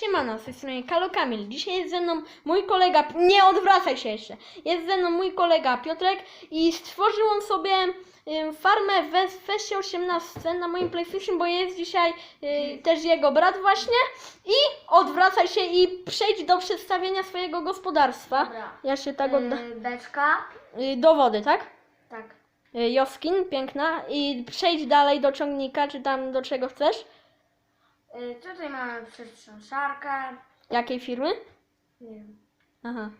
Siemano, z tej strony Kalo Kamil. Dzisiaj jest ze mną mój kolega, nie odwracaj się jeszcze, jest ze mną mój kolega Piotrek i stworzył on sobie y, farmę we wersji 18 na moim PlayStation, bo jest dzisiaj y, też jego brat właśnie i odwracaj się i przejdź do przedstawienia swojego gospodarstwa. Dobra. Ja się tak odda... Yy, beczka. Y, do wody, tak? Tak. Y, Joskin, piękna. I przejdź dalej do ciągnika, czy tam do czego chcesz. Yy, tutaj mamy przetrząszarkę. Jakiej firmy? Nie wiem. Aha,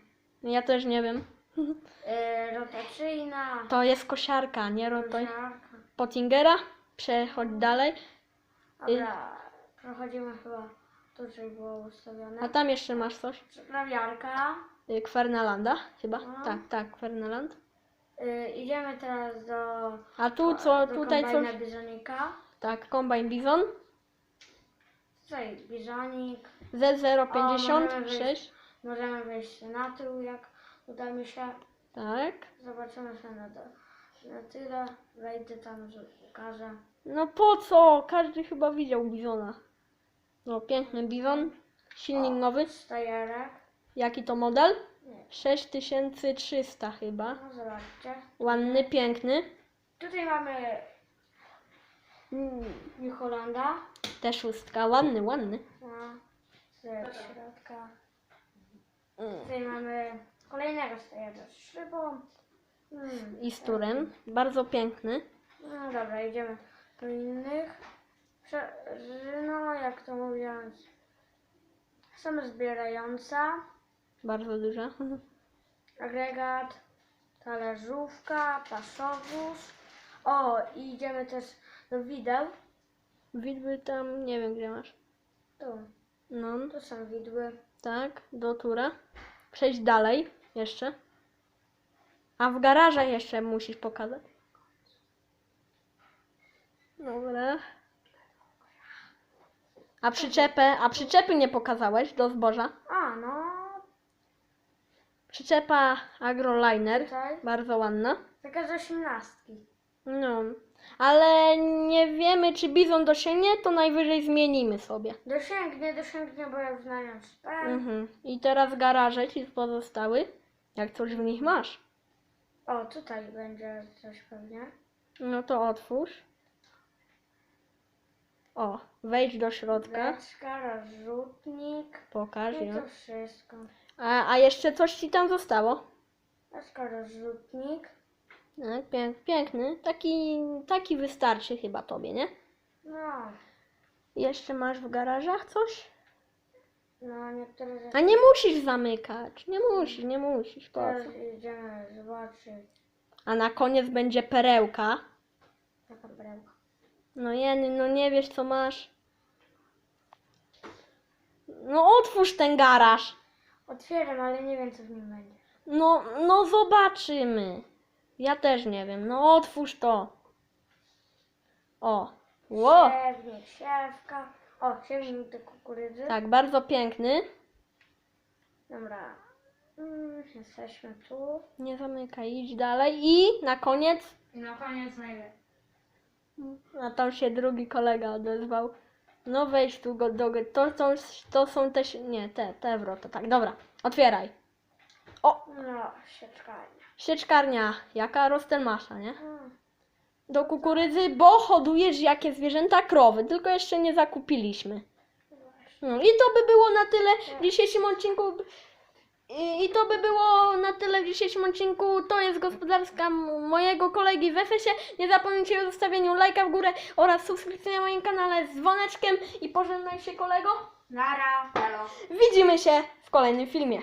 ja też nie wiem. Yy, rotacyjna. To jest kosiarka, nie rotoj. Kosiarka. Pottingera. Przechodź dalej. Dobra. Przechodzimy chyba. Tutaj było ustawione. A tam jeszcze masz coś. Przeprawiarka. Y, Kwernalanda chyba. No. Tak, tak, Kwernaland. Yy, idziemy teraz do. A tu co, do tutaj coś. kombajna bizonika. Tak, Combine Bison. Tutaj bizonik. Z056. Możemy wejść na tył, jak uda mi się. Tak. Zobaczymy sobie na, to, na tyle. Wejdę tam, że pokażę. No po co? Każdy chyba widział Bizona. No, piękny Bizon. Silnik nowy. Stajerek. Jaki to model? Nie. 6300 chyba. No zobaczcie. Ładny, piękny. Tutaj mamy Mm, New Hollanda. Te szóstka. Ładny, ładny. No, z środka. Mm. Tutaj mamy kolejnego stajera z szybą. Mm. I z turem. Bardzo piękny. No dobra, idziemy do innych. Prze- no, jak to mówiąc, są zbierająca, Bardzo duża. agregat, talerzówka, pasowóz. O, i idziemy też do wideł. Widły tam, nie wiem gdzie masz. Tu, No, tu są widły. tak, do tura. Przejść dalej jeszcze. A w garażach jeszcze musisz pokazać. Dobra. A przyczepę, a przyczepy nie pokazałeś do zboża. A, no, Przyczepa Agroliner, tutaj. bardzo ładna. Taka z osiemnastki. No, ale nie wiemy czy bizon dosięgnie, to najwyżej zmienimy sobie. Dosięgnie, dosięgnie, bo ja spam. Mhm. I teraz garaże ci pozostały. Jak coś w nich masz. O, tutaj będzie coś pewnie. No to otwórz. O, wejdź do środka. Beczka, rozrzutnik. Pokaż I ją. to wszystko. A, a jeszcze coś ci tam zostało? Beczka, rozrzutnik. Tak, pięk, piękny. Taki, taki wystarczy chyba tobie, nie? No, Jeszcze masz w garażach coś? no niektóre rzeczy. A nie musisz zamykać. Nie musisz, nie musisz. Po Teraz co? idziemy zobaczyć. A na koniec będzie perełka. Taka bramka. No Jeny, no nie wiesz co masz. No otwórz ten garaż. Otwieram, ale nie wiem co w nim będzie. No, no zobaczymy. Ja też nie wiem. No otwórz to. O. Ło. Siewnik, siewka. O, siewnik do kukurydzy. Tak, bardzo piękny. Dobra. Mm, jesteśmy tu. Nie zamykaj, idź dalej. I na koniec. I na koniec najlepiej. A tam się drugi kolega odezwał. No wejdź tu go do. To, to, to są te. si- Nie, te, te wrota. Tak, dobra. Otwieraj. O, No, sieczkanie. sieczkarnia. Jaka roztelmasza, nie? Mm. Do kukurydzy, bo hodujesz jakie zwierzęta? Krowy. Tylko jeszcze nie zakupiliśmy. No i to by było na tyle w dzisiejszym odcinku. I, to by było na tyle w dzisiejszym odcinku. To jest gospodarska mojego kolegi w FS-ie. Nie zapomnijcie o zostawieniu lajka w górę oraz subskrypcji na moim kanale z dzwoneczkiem. I pożegnaj się kolego. Nara, halo. Widzimy się w kolejnym filmie.